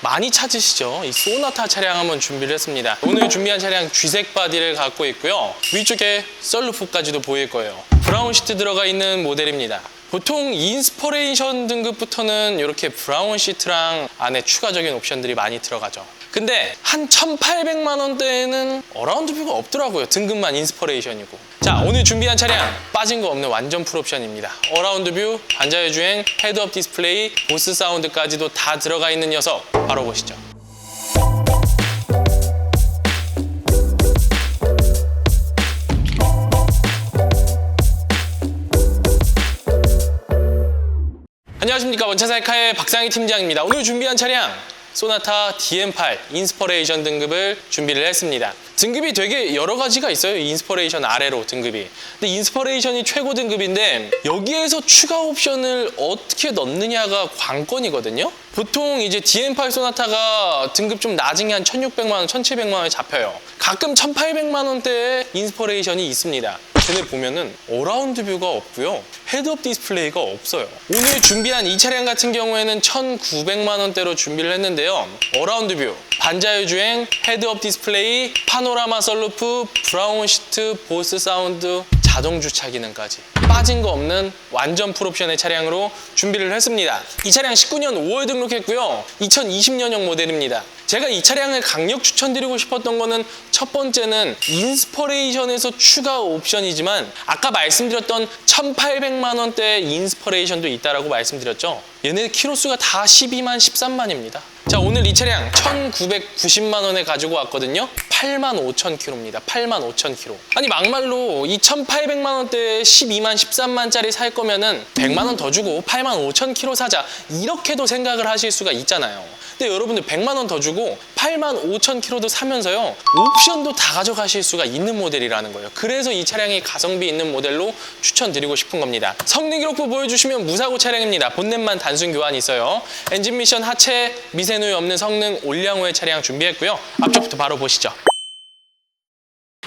많이 찾으시죠? 이 소나타 차량 한번 준비를 했습니다. 오늘 준비한 차량 쥐색 바디를 갖고 있고요. 위쪽에 썰루프까지도 보일 거예요. 브라운 시트 들어가 있는 모델입니다. 보통 인스퍼레이션 등급부터는 이렇게 브라운 시트랑 안에 추가적인 옵션들이 많이 들어가죠. 근데 한 1,800만 원대에는 어라운드 뷰가 없더라고요. 등급만 인스퍼레이션이고. 자, 오늘 준비한 차량 빠진 거 없는 완전 풀옵션입니다. 어라운드 뷰, 반자율 주행, 헤드업 디스플레이, 보스 사운드까지도 다 들어가 있는 녀석 바로 보시죠. 안녕하십니까 원차살카의 박상희 팀장입니다. 오늘 준비한 차량 소나타 DM8 인스퍼레이션 등급을 준비를 했습니다. 등급이 되게 여러 가지가 있어요. 인스퍼레이션 아래로 등급이. 근데 인스퍼레이션이 최고 등급인데 여기에서 추가 옵션을 어떻게 넣느냐가 관건이거든요. 보통 이제 DM8 소나타가 등급 좀 낮은 게 한 1,600만 원, 1,700만 원에 잡혀요. 가끔 1,800만 원대의 인스퍼레이션이 있습니다. 근데 보면은 어라운드 뷰가 없고요. 헤드업 디스플레이가 없어요. 오늘 준비한 이 차량 같은 경우에는 1,900만 원대로 준비를 했는데요. 어라운드 뷰, 반자율 주행, 헤드업 디스플레이, 파노라마 썰루프, 브라운 시트, 보스 사운드, 자동 주차 기능까지 빠진 거 없는 완전 풀옵션의 차량으로 준비를 했습니다. 이 차량 19년 5월 등록했고요. 2020년형 모델입니다. 제가 이 차량을 강력 추천드리고 싶었던 거는 첫 번째는 인스퍼레이션에서 추가 옵션이지만 아까 말씀드렸던 1,800만 원대 인스퍼레이션도 있다라고 말씀드렸죠. 얘네 키로수가 다 12만 13만입니다. 자 오늘 이 차량 1,990만 원에 가지고 왔거든요. 8만 5천 킬로입니다. 8만 5천 킬로. 아니 막말로 이 1,800만 원대에 12만 13만짜리 살 거면은 100만 원 더 주고 8만 5천 킬로 사자 이렇게도 생각을 하실 수가 있잖아요. 근데 여러분들 100만 원 더 주고 8만 5천 킬로도 사면서요 옵션도 다 가져가실 수가 있는 모델이라는 거예요. 그래서 이 차량이 가성비 있는 모델로 추천드리고 싶은 겁니다. 성능 기록부 보여주시면 무사고 차량입니다. 본넷만 단순 교환이 있어요. 엔진 미션 하체 미세누이 없는 성능 올량호의 차량 준비했고요. 앞쪽부터 바로 보시죠.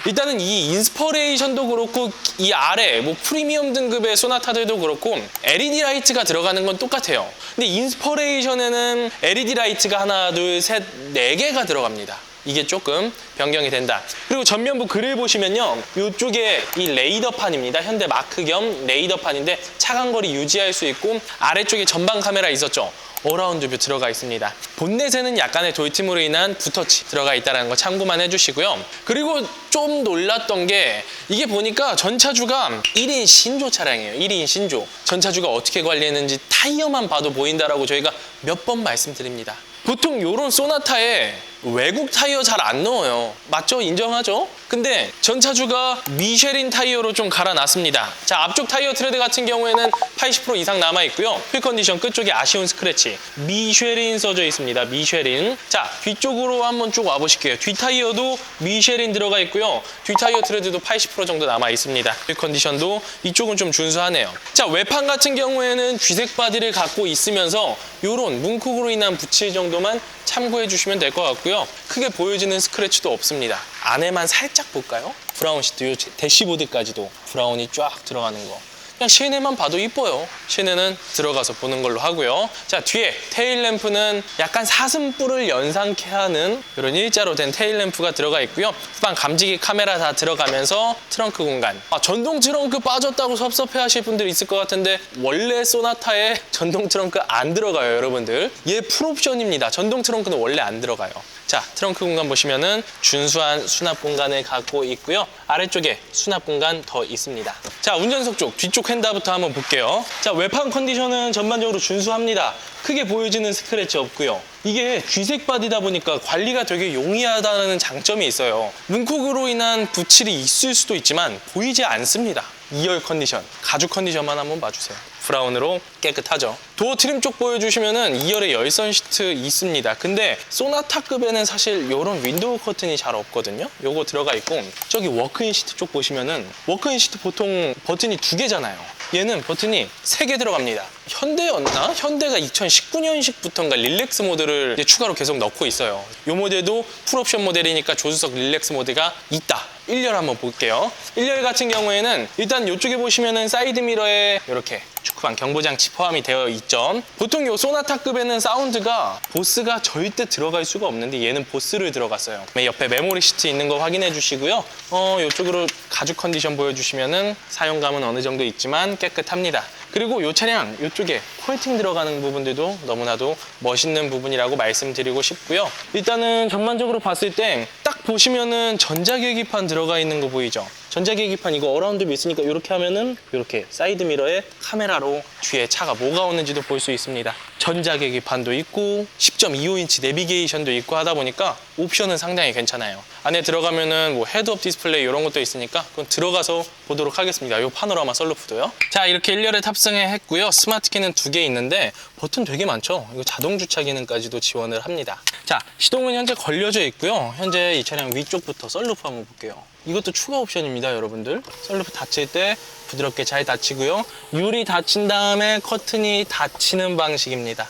일단은 이 인스퍼레이션도 그렇고 이 아래 뭐 프리미엄 등급의 소나타들도 그렇고 LED 라이트가 들어가는 건 똑같아요. 근데 인스퍼레이션에는 LED 라이트가 하나, 둘, 셋, 네 개가 들어갑니다. 이게 조금 변경이 된다. 그리고 전면부 그릴 보시면요. 이쪽에 이 레이더판입니다. 현대 마크 겸 레이더판인데 차간 거리 유지할 수 있고 아래쪽에 전방 카메라 있었죠. 어라운드 뷰 들어가 있습니다. 본넷에는 약간의 돌팀으로 인한 붓터치 들어가 있다는 거 참고만 해주시고요. 그리고 좀 놀랐던 게 이게 보니까 전차주가 1인 신조 차량이에요. 1인 신조. 전차주가 어떻게 관리했는지 타이어만 봐도 보인다라고 저희가 몇 번 말씀드립니다. 보통 이런 소나타에 외국 타이어 잘 안 넣어요. 맞죠? 인정하죠? 근데 전차주가 미쉐린 타이어로 좀 갈아놨습니다. 자, 앞쪽 타이어 트레드 같은 경우에는 80% 이상 남아 있고요. 휠 컨디션 끝쪽에 아쉬운 스크래치. 미쉐린 써져 있습니다. 미쉐린. 자, 뒤쪽으로 한번 쭉 와보실게요. 뒤 타이어도 미쉐린 들어가 있고요. 뒤 타이어 트레드도 80% 정도 남아 있습니다. 휠 컨디션도 이쪽은 좀 준수하네요. 자, 외판 같은 경우에는 쥐색 바디를 갖고 있으면서 이런 문콕으로 인한 붙일 정도만 참고해 주시면 될 것 같고요. 크게 보여지는 스크래치도 없습니다. 안에만 살짝 볼까요? 브라운 시트, 요 대시보드까지도 브라운이 쫙 들어가는 거. 그냥 시내만 봐도 이뻐요. 시내는 들어가서 보는 걸로 하고요. 자, 뒤에 테일 램프는 약간 사슴뿔을 연상케 하는 이런 일자로 된 테일 램프가 들어가 있고요. 후방 감지기 카메라 다 들어가면서 트렁크 공간. 아, 전동 트렁크 빠졌다고 섭섭해 하실 분들 있을 것 같은데 원래 소나타에 전동 트렁크 안 들어가요, 여러분들. 얘 풀옵션입니다. 전동 트렁크는 원래 안 들어가요. 자, 트렁크 공간 보시면은 준수한 수납 공간을 갖고 있고요. 아래쪽에 수납 공간 더 있습니다. 자, 운전석 쪽, 뒤쪽 핸다부터 한번 볼게요. 자, 외판 컨디션은 전반적으로 준수합니다. 크게 보여지는 스크래치 없고요. 이게 쥐색 바디다 보니까 관리가 되게 용이하다는 장점이 있어요. 문콕으로 인한 부칠이 있을 수도 있지만 보이지 않습니다. 2열 컨디션, 가죽 컨디션만 한번 봐주세요. 브라운으로 깨끗하죠. 도어 트림 쪽 보여주시면은 2열에 열선 시트 있습니다. 근데 소나타급에는 사실 이런 윈도우 커튼이 잘 없거든요. 요거 들어가 있고 저기 워크인 시트 쪽 보시면은 워크인 시트 보통 버튼이 두 개잖아요. 얘는 버튼이 세 개 들어갑니다. 현대였나? 현대가 2019년식부터인가 릴렉스 모드를 추가로 계속 넣고 있어요. 이 모델도 풀옵션 모델이니까 조수석 릴렉스 모드가 있다. 1열 한번 볼게요. 1열 같은 경우에는 일단 이쪽에 보시면은 사이드 미러에 이렇게 축구방 경보장치 포함이 되어 있죠. 보통 요 소나타급에는 사운드가 보스가 절대 들어갈 수가 없는데 얘는 보스를 들어갔어요. 옆에 메모리 시트 있는 거 확인해 주시고요. 어, 이쪽으로 가죽 컨디션 보여주시면은 사용감은 어느 정도 있지만 깨끗합니다. 그리고 이 차량 이쪽에 코팅 들어가는 부분들도 너무나도 멋있는 부분이라고 말씀드리고 싶고요. 일단은 전반적으로 봤을 때 딱 보시면은 전자계기판 들어가 있는 거 보이죠? 전자계기판 이거 어라운드 있으니까 이렇게 하면은 이렇게 사이드 미러에 카메라로 뒤에 차가 뭐가 오는지도 볼 수 있습니다. 전자계기판도 있고 10.25인치 내비게이션도 있고 하다 보니까 옵션은 상당히 괜찮아요. 안에 들어가면은 뭐 헤드업 디스플레이 이런 것도 있으니까 그건 들어가서 보도록 하겠습니다. 이 파노라마 썬루프도요. 자 이렇게 1열에 탑승해 했고요. 스마트키는 두 개 있는데 버튼 되게 많죠. 이거 자동 주차 기능까지도 지원을 합니다. 자 시동은 현재 걸려져 있고요. 현재 이 차량 위쪽부터 썬루프 한번 볼게요. 이것도 추가 옵션입니다, 여러분들. 썬루프 닫힐 때 부드럽게 잘 닫히고요. 유리 닫힌 다음에 커튼이 닫히는 방식입니다.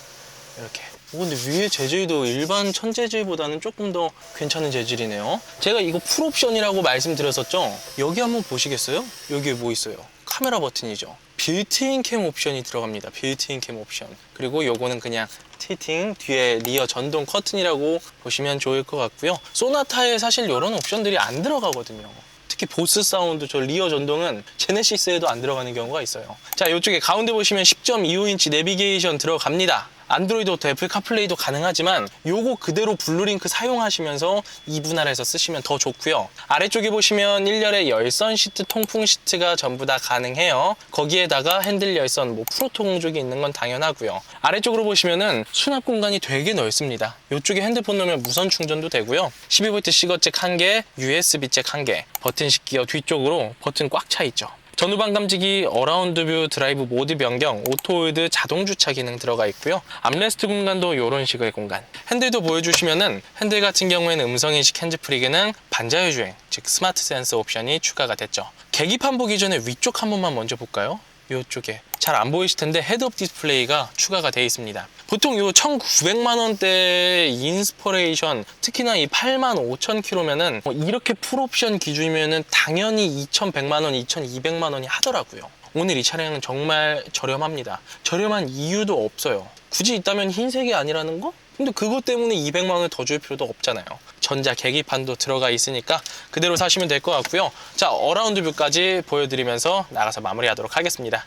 이렇게. 오, 근데 위에 재질도 일반 천재질보다는 조금 더 괜찮은 재질이네요. 제가 이거 풀옵션이라고 말씀드렸었죠? 여기 한번 보시겠어요? 여기에 뭐 있어요? 카메라 버튼이죠. 빌트인 캠 옵션이 들어갑니다. 빌트인 캠 옵션. 그리고 요거는 그냥 티팅 뒤에 리어 전동 커튼이라고 보시면 좋을 것 같고요. 소나타에 사실 이런 옵션들이 안 들어가거든요. 특히 보스 사운드 저 리어 전동은 제네시스에도 안 들어가는 경우가 있어요. 자, 이쪽에 가운데 보시면 10.25인치 내비게이션 들어갑니다. 안드로이드 오토 애플 카플레이도 가능하지만 요거 그대로 블루링크 사용하시면서 이분할해서 쓰시면 더 좋고요. 아래쪽에 보시면 1열에 열선 시트, 통풍 시트가 전부 다 가능해요. 거기에다가 핸들 열선, 뭐 프로토 공족이 있는 건 당연하고요. 아래쪽으로 보시면은 수납 공간이 되게 넓습니다. 이쪽에 핸드폰 놓으면 무선 충전도 되고요. 12V C거잭 1개, USB 잭 1개, 버튼식 기어 뒤쪽으로 버튼 꽉 차 있죠. 전후방 감지기, 어라운드 뷰, 드라이브 모드 변경, 오토홀드 자동 주차 기능 들어가 있고요. 암레스트 공간도 이런 식의 공간. 핸들도 보여주시면은 핸들 같은 경우에는 음성인식 핸즈프리 기능, 반자율 주행, 즉 스마트 센서 옵션이 추가가 됐죠. 계기판 보기 전에 위쪽 한 번만 먼저 볼까요? 이쪽에 잘 안 보이실 텐데 헤드업 디스플레이가 추가가 되어 있습니다. 보통 요 1,900만 원대 인스퍼레이션 특히나 이 8만 5천 킬로면은 뭐 이렇게 풀옵션 기준이면은 당연히 2,100만 원, 2,200만 원이 하더라고요. 오늘 이 차량은 정말 저렴합니다. 저렴한 이유도 없어요. 굳이 있다면 흰색이 아니라는 거? 근데 그것 때문에 200만 원을 더 줄 필요도 없잖아요. 전자 계기판도 들어가 있으니까 그대로 사시면 될 것 같고요. 자, 어라운드 뷰까지 보여드리면서 나가서 마무리하도록 하겠습니다.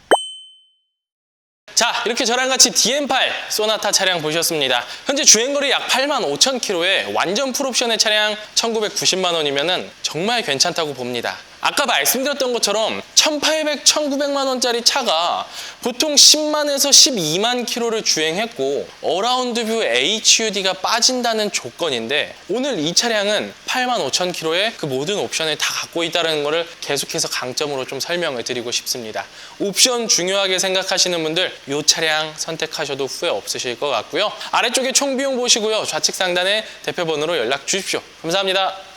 자 이렇게 저랑 같이 DM8 소나타 차량 보셨습니다 현재 주행거리 약 8만 5천 킬로에 완전 풀옵션의 차량 1990만 원이면 정말 괜찮다고 봅니다 아까 말씀드렸던 것처럼 1800, 1900만 원짜리 차가 보통 10만에서 12만 킬로를 주행했고 어라운드 뷰 HUD가 빠진다는 조건인데 오늘 이 차량은 8만 5천 킬로에 그 모든 옵션을 다 갖고 있다는 것을 계속해서 강점으로 좀 설명을 드리고 싶습니다. 옵션 중요하게 생각하시는 분들 이 차량 선택하셔도 후회 없으실 것 같고요. 아래쪽에 총 비용 보시고요. 좌측 상단에 대표번호로 연락 주십시오. 감사합니다.